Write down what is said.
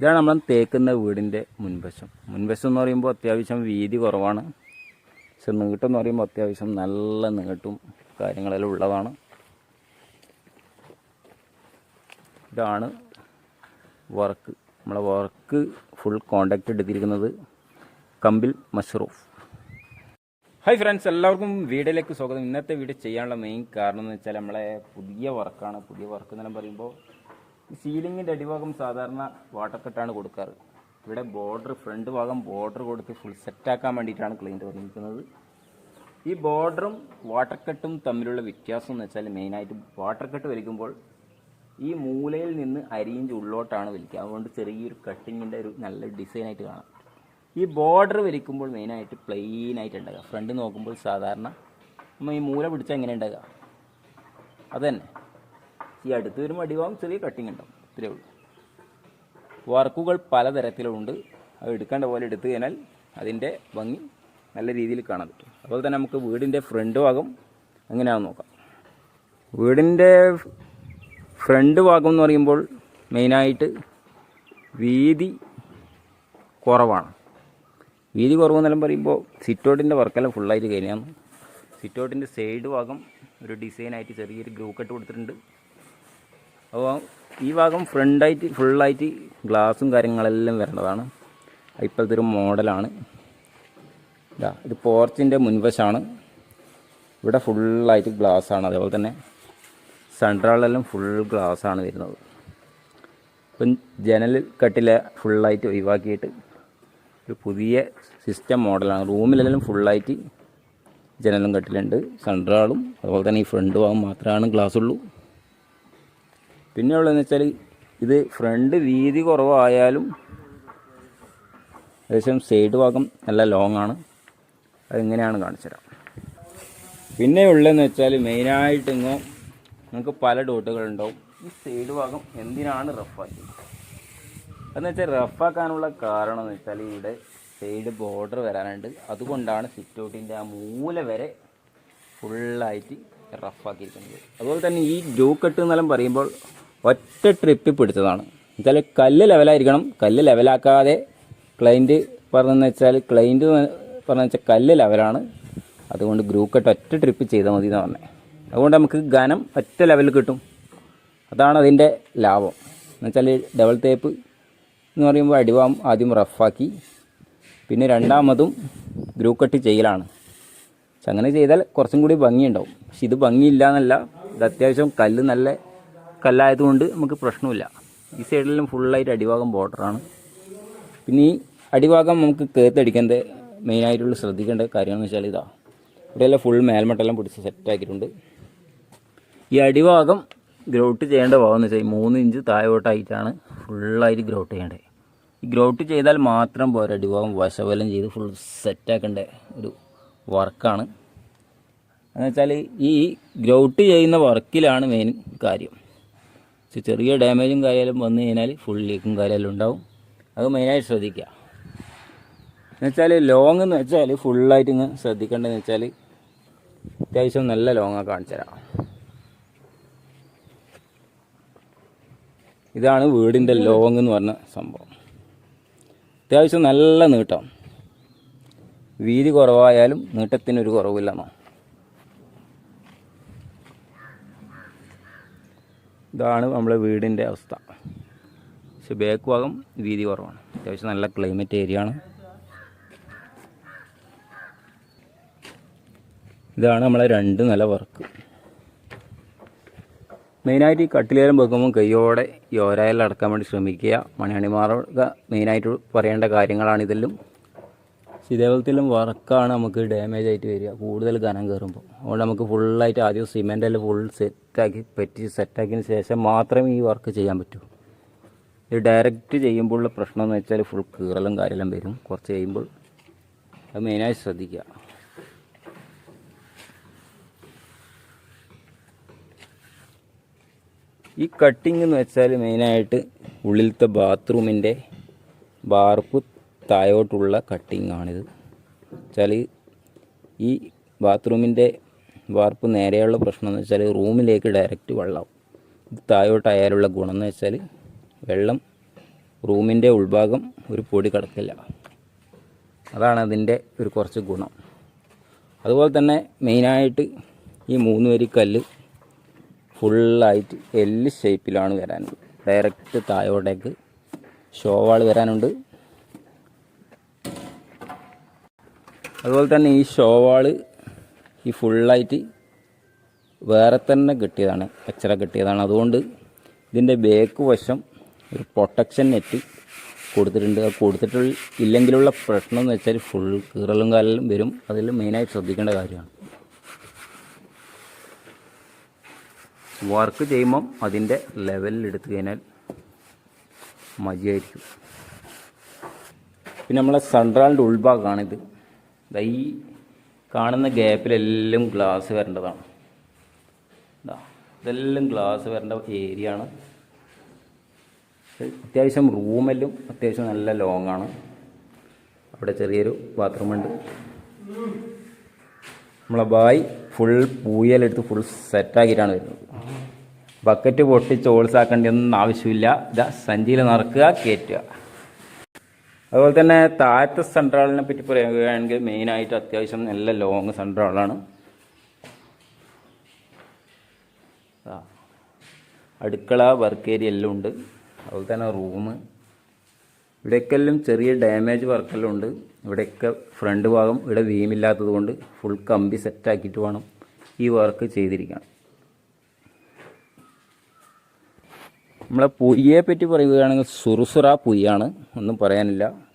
ഇതാണ് നമ്മൾ തേക്കുന്ന വീടിന്റെ മുൻവശം. മുൻവശം എന്ന് പറയുമ്പോൾ അത്യാവശ്യം വീതി കുറവാണ്. പക്ഷെ നീട്ടം എന്ന് പറയുമ്പോൾ അത്യാവശ്യം നല്ല നീട്ടും കാര്യങ്ങളെല്ലാം ഉള്ളതാണ്. ഇതാണ് വർക്ക് നമ്മളെ വർക്ക് ഫുൾ കോണ്ടാക്ട് എടുത്തിരിക്കുന്നത് കമ്പിൽ മഷ്റൂഫ്. ഹായ് ഫ്രണ്ട്സ് എല്ലാവർക്കും വീഡിയോയിലേക്ക് സ്വാഗതം. ഇന്നത്തെ വീഡിയോ ചെയ്യാനുള്ള മെയിൻ കാരണം എന്ന് വെച്ചാൽ നമ്മളെ പുതിയ വർക്കാണ് പുതിയ വർക്ക് എന്നെല്ലാം പറയുമ്പോൾ സീലിങ്ങിന്റെ അടിഭാഗം സാധാരണ വാട്ടർ കട്ടാണ് കൊടുക്കാറ്. ഇവിടെ ബോർഡർ ഫ്രണ്ട് ഭാഗം ബോർഡർ കൊടുത്ത് ഫുൾ സെറ്റാക്കാൻ വേണ്ടിയിട്ടാണ് ക്ലീൻ പറഞ്ഞിരിക്കുന്നത് ഈ ബോർഡറും വാട്ടർ കട്ടും തമ്മിലുള്ള വ്യത്യാസം എന്ന് വെച്ചാൽ മെയിനായിട്ട് വാട്ടർ കട്ട് വലിക്കുമ്പോൾ ഈ മൂലയിൽ നിന്ന് അരിയിഞ്ച് ഉള്ളോട്ടാണ് വലിക്കുക. അതുകൊണ്ട് ചെറിയൊരു കട്ടിങ്ങിന്റെ ഒരു നല്ല ഡിസൈനായിട്ട് കാണാം. ഈ ബോർഡർ വലിക്കുമ്പോൾ മെയിനായിട്ട് പ്ലെയിൻ ആയിട്ട് ഉണ്ടാകുക. ഫ്രണ്ട് നോക്കുമ്പോൾ സാധാരണ നമ്മൾ ഈ മൂല പിടിച്ചാൽ എങ്ങനെ ഉണ്ടാകുക? അത് തന്നെ. ഈ അടുത്ത് വരുമ്പോൾ അടിവാകും ചെറിയ കട്ടിങ് ഉണ്ടാവും. ഇത്രയേ ഉള്ളൂ. വർക്കുകൾ പലതരത്തിലുണ്ട്. അത് എടുക്കേണ്ട പോലെ എടുത്തു കഴിഞ്ഞാൽ അതിന്റെ ഭംഗി നല്ല രീതിയിൽ കാണാൻ പറ്റും. അതുപോലെ തന്നെ നമുക്ക് വീടിന്റെ ഫ്രണ്ട് ഭാഗം എങ്ങനെയാണെന്ന് നോക്കാം. വീടിന്റെ ഫ്രണ്ട് ഭാഗം എന്ന് പറയുമ്പോൾ മെയിനായിട്ട് വീതി കുറവാണ്. വീതി കുറവെന്നെല്ലാം പറയുമ്പോൾ സിറ്റൗട്ടിന്റെ വർക്കെല്ലാം ഫുള്ളായിട്ട് കഴിഞ്ഞാണ്. സിറ്റൗട്ടിന്റെ സൈഡ് ഭാഗം ഒരു ഡിസൈനായിട്ട് ചെറിയൊരു ഗ്രൂ കട്ട് കൊടുത്തിട്ടുണ്ട്. അപ്പോൾ ഈ ഭാഗം ഫ്രണ്ടായിട്ട് ഫുള്ളായിട്ട് ഗ്ലാസും കാര്യങ്ങളെല്ലാം വരേണ്ടതാണ്. ഇപ്പോഴത്തെ ഒരു മോഡലാണ്. ഇതാ ഇത് പോർച്ചിന്റെ മുൻവശമാണ് ഇവിടെ ഫുള്ളായിട്ട് ഗ്ലാസ്സാണ് അതേപോലെ തന്നെ സെൻട്രലെല്ലാം ഫുൾ ഗ്ലാസ്സാണ് വരുന്നത്. ഇപ്പം ജനൽ കട്ടില ഫുള്ളായിട്ട് ഒഴിവാക്കിയിട്ട് ഒരു പുതിയ സിസ്റ്റം മോഡലാണ്. റൂമിലെല്ലാം ഫുള്ളായിട്ട് ജനലും കട്ടിലുണ്ട്. സെൻട്രാളും അതുപോലെ തന്നെ ഈ ഫ്രണ്ട് ഭാഗം മാത്രമാണ് ഗ്ലാസ് ഉള്ളൂ. പിന്നെ ഉള്ളതെന്ന് വെച്ചാൽ ഇത് ഫ്രണ്ട് വീതി കുറവായാലും ഏകദേശം സൈഡ് ഭാഗം നല്ല ലോങ് ആണ്. അതെങ്ങനെയാണ് കാണിച്ചുതരാം. പിന്നെ ഉള്ളതെന്ന് വെച്ചാൽ മെയിനായിട്ട് ഇങ്ങോ നിങ്ങൾക്ക് പല ഡോട്ടുകളുണ്ടാവും ഈ സൈഡ് ഭാഗം എന്തിനാണ് റഫാക്കിയത് എന്ന് വെച്ചാൽ റഫാക്കാനുള്ള കാരണം എന്ന് വെച്ചാൽ ഇവിടെ സൈഡ് ബോർഡർ വരാനുണ്ട്. അതുകൊണ്ടാണ് സിറ്റ് ഔട്ടിന്റെ ആ മൂല വരെ ഫുള്ളായിട്ട് റഫാക്കിയിരിക്കുന്നത് അതുപോലെ തന്നെ ഈ ഡൂ കട്ട് എന്നെല്ലാം പറയുമ്പോൾ ഒറ്റ ട്രിപ്പിൽ പിടിച്ചതാണ്. എന്നുവെച്ചാൽ കല്ല് ലെവലായിരിക്കണം കല്ല് ലെവലാക്കാതെ ക്ലൈന്റ് പറഞ്ഞെന്ന് വെച്ചാൽ ക്ലൈന്റ് പറഞ്ഞു വെച്ചാൽ കല്ല് ലെവലാണ് അതുകൊണ്ട് ഗ്രൂപ്പ് കട്ട് ഒറ്റ ട്രിപ്പ് ചെയ്താൽ മതി എന്ന് പറഞ്ഞത് അതുകൊണ്ട് നമുക്ക് ഘനം ഒറ്റ ലെവലിൽ കിട്ടും. അതാണ് അതിന്റെ ലാഭം. എന്നുവെച്ചാൽ ഡബിൾ തേപ്പ് എന്ന് പറയുമ്പോൾ അടിവാം ആദ്യം റഫാക്കി പിന്നെ രണ്ടാമതും ഗ്രൂ കട്ട് ചെയ്യലാണ്. പക്ഷെ അങ്ങനെ ചെയ്താൽ കുറച്ചും കൂടി ഭംഗിയുണ്ടാവും. പക്ഷെ ഇത് ഭംഗിയില്ല എന്നല്ല. ഇത് അത്യാവശ്യം കല്ല് നല്ല കല്ലായതുകൊണ്ട് നമുക്ക് പ്രശ്നമില്ല. ഈ സൈഡിലും ഫുള്ളായിട്ട് അടിഭാഗം ബോർഡറാണ് പിന്നെ ഈ അടിഭാഗം നമുക്ക് കേത്തടിക്കേണ്ട മെയിനായിട്ടുള്ള ശ്രദ്ധിക്കേണ്ട കാര്യമെന്ന് വെച്ചാൽ ഇതാ ഇവിടെയെല്ലാം ഫുൾ മേൽമട്ടെല്ലാം പിടിച്ച് സെറ്റാക്കിയിട്ടുണ്ട് ഈ അടിഭാഗം ഗ്രൗട്ട് ചെയ്യേണ്ട ഭാഗം എന്ന് വെച്ചാൽ മൂന്ന് ഇഞ്ച് താഴോട്ടായിട്ടാണ് ഫുള്ളായിട്ട് ഗ്രൗട്ട് ചെയ്യേണ്ടത്. ഈ ഗ്രൗട്ട് ചെയ്താൽ മാത്രം പോരാ അടിഭാഗം വശവലം ചെയ്ത് ഫുൾ സെറ്റാക്കേണ്ട ഒരു വർക്കാണ് എന്ന് വെച്ചാൽ ഈ ഗ്രൗട്ട് ചെയ്യുന്ന വർക്കിലാണ് മെയിൻ കാര്യം. പക്ഷെ ചെറിയ ഡാമേജും കാര്യമെല്ലാം വന്നു കഴിഞ്ഞാൽ ഫുൾ ലീക്കും കാര്യമെല്ലാം ഉണ്ടാവും. അത് മെയിനായിട്ട് ശ്രദ്ധിക്കുക. എന്നുവെച്ചാൽ ലോങ് എന്ന് വെച്ചാൽ ഫുള്ളായിട്ട് ഇങ്ങ് ശ്രദ്ധിക്കേണ്ടതെന്ന് വെച്ചാൽ അത്യാവശ്യം നല്ല ലോങ്ങാണ് കാണിച്ചു തരാം. ഇതാണ് വീടിന്റെ ലോങ് എന്ന് പറഞ്ഞ സംഭവം. അത്യാവശ്യം നല്ല നീട്ടം. വീതി കുറവായാലും നീട്ടത്തിനൊരു കുറവില്ലെന്നോ ഇതാണ് നമ്മളെ വീടിന്റെ അവസ്ഥ. പക്ഷെ ബാക്ക് ഭാഗം വീതി കുറവാണ്. അത്യാവശ്യം നല്ല ക്ലൈമറ്റ് ഏരിയ ആണ്. ഇതാണ് നമ്മളെ രണ്ട് നില വർക്ക്. മെയിനായിട്ട് ഈ കട്ടിലേരം വെക്കുമ്പോൾ കൈയോടെ ഈ ഓരായെല്ലാം അടക്കാൻ വേണ്ടി ശ്രമിക്കുക. മണിയണിമാറൊക്കെ മെയിനായിട്ട് പറയേണ്ട കാര്യങ്ങളാണ് പക്ഷെ വർക്കാണ് നമുക്ക് ഡാമേജ് ആയിട്ട് വരിക. കൂടുതൽ കനം കയറുമ്പോൾ അതുകൊണ്ട് നമുക്ക് ഫുള്ളായിട്ട് ആദ്യം സിമെന്റെല്ലാം ഫുൾ സെറ്റാക്കി പറ്റി സെറ്റാക്കിയതിന് ശേഷം മാത്രമേ ഈ വർക്ക് ചെയ്യാൻ പറ്റൂ. ഇത് ഡയറക്റ്റ് ചെയ്യുമ്പോഴുള്ള പ്രശ്നം എന്ന് വെച്ചാൽ ഫുൾ കീറലും കാര്യമെല്ലാം വരും. കുറച്ച് കഴിയുമ്പോൾ അത് മെയിനായി ശ്രദ്ധിക്കുക. ഈ കട്ടിങ് എന്ന് വെച്ചാൽ മെയിനായിട്ട് ഉള്ളിലത്തെ ബാത്റൂമിന്റെ വാർപ്പ് താഴോട്ടുള്ള കട്ടിങ് ആണിത് വെച്ചാൽ ഈ ബാത്റൂമിന്റെ വാർപ്പ് നേരെയുള്ള പ്രശ്നം എന്ന് വെച്ചാൽ റൂമിലേക്ക് ഡയറക്റ്റ് വെള്ളം. ഇത് താഴോട്ടായാലുള്ള ഗുണം എന്ന് വെച്ചാൽ വെള്ളം റൂമിന്റെ ഉൾഭാഗം ഒരു പൊടി കിടക്കില്ല. അതാണ് അതിന്റെ ഒരു കുറച്ച് ഗുണം. അതുപോലെ തന്നെ മെയിനായിട്ട് ഈ മൂന്ന് വരി കല്ല് ഫുള്ളായിട്ട് എല്ല് ഷേപ്പിലാണ് വരാനുള്ളത്. ഡയറക്റ്റ് താഴോട്ടേക്ക് ഷോവാൾ വരാനുണ്ട്. അതുപോലെ തന്നെ ഈ ഷോവാൾ ഈ ഫുള്ളായിട്ട് വേറെ തന്നെ കിട്ടിയതാണ്. എക്സ്ട്രാ കിട്ടിയതാണ്. അതുകൊണ്ട് ഇതിന്റെ ബേക്ക് വശം ഒരു പ്രൊട്ടക്ഷൻ നെറ്റ് കൊടുത്തിട്ടുണ്ട്. അത് കൊടുത്തിട്ടുള്ള ഇല്ലെങ്കിലുള്ള പ്രശ്നം എന്ന് വെച്ചാൽ ഫുൾ കീറലും കാലലും വരും. അതിൽ മെയിനായിട്ട് ശ്രദ്ധിക്കേണ്ട കാര്യമാണ്. വർക്ക് ചെയ്യുമ്പം അതിന്റെ ലെവലിൽ എടുത്തു കഴിഞ്ഞാൽ മതിയായിരിക്കും. പിന്നെ നമ്മളെ സെൻട്രാളിന്റെ ഉൾഭാഗമാണിത്. ഈ കാണുന്ന ഗ്യാപ്പിലെല്ലാം ഗ്ലാസ് വരേണ്ടതാണ്. ഇതെല്ലാം ഗ്ലാസ് വരേണ്ട ഏരിയ ആണ്. അത്യാവശ്യം റൂമെല്ലാം അത്യാവശ്യം നല്ല ലോങ് ആണ്. അവിടെ ചെറിയൊരു ബാത്റൂമുണ്ട് നമ്മളെ ബായ് ഫുൾ പൂയലെടുത്ത് ഫുൾ സെറ്റാക്കിയിട്ടാണ് വരുന്നത്. ബക്കറ്റ് പൊട്ടി ചോൾസാക്കേണ്ടിയൊന്നും ആവശ്യമില്ല. ഇതാ സഞ്ചിയിൽ നിറക്കുക കയറ്റുക അതുപോലെ തന്നെ താഴത്തെ സെൻട്രാളിനെ പറ്റി പറയുകയാണെങ്കിൽ മെയിനായിട്ട് അത്യാവശ്യം നല്ല ലോങ് സെൻട്രാളാണ് അടുക്കള വർക്ക് ഏരിയ എല്ലാം ഉണ്ട്. അതുപോലെ തന്നെ റൂം ഇവിടെയൊക്കെല്ലാം ചെറിയ ഡാമേജ് വർക്കെല്ലാം ഉണ്ട്. ഇവിടെയൊക്കെ ഫ്രണ്ട് ഭാഗം ഇവിടെ വീമില്ലാത്തത് കൊണ്ട് ഫുൾ കമ്പി സെറ്റാക്കിയിട്ട് വേണം ഈ വർക്ക് ചെയ്തിരിക്കാൻ. നമ്മളെ പുയ്യെ പറ്റി പറയുകയാണെങ്കിൽ സുറുസുറ പുയ്യാണ്. ഒന്നും പറയാനില്ല.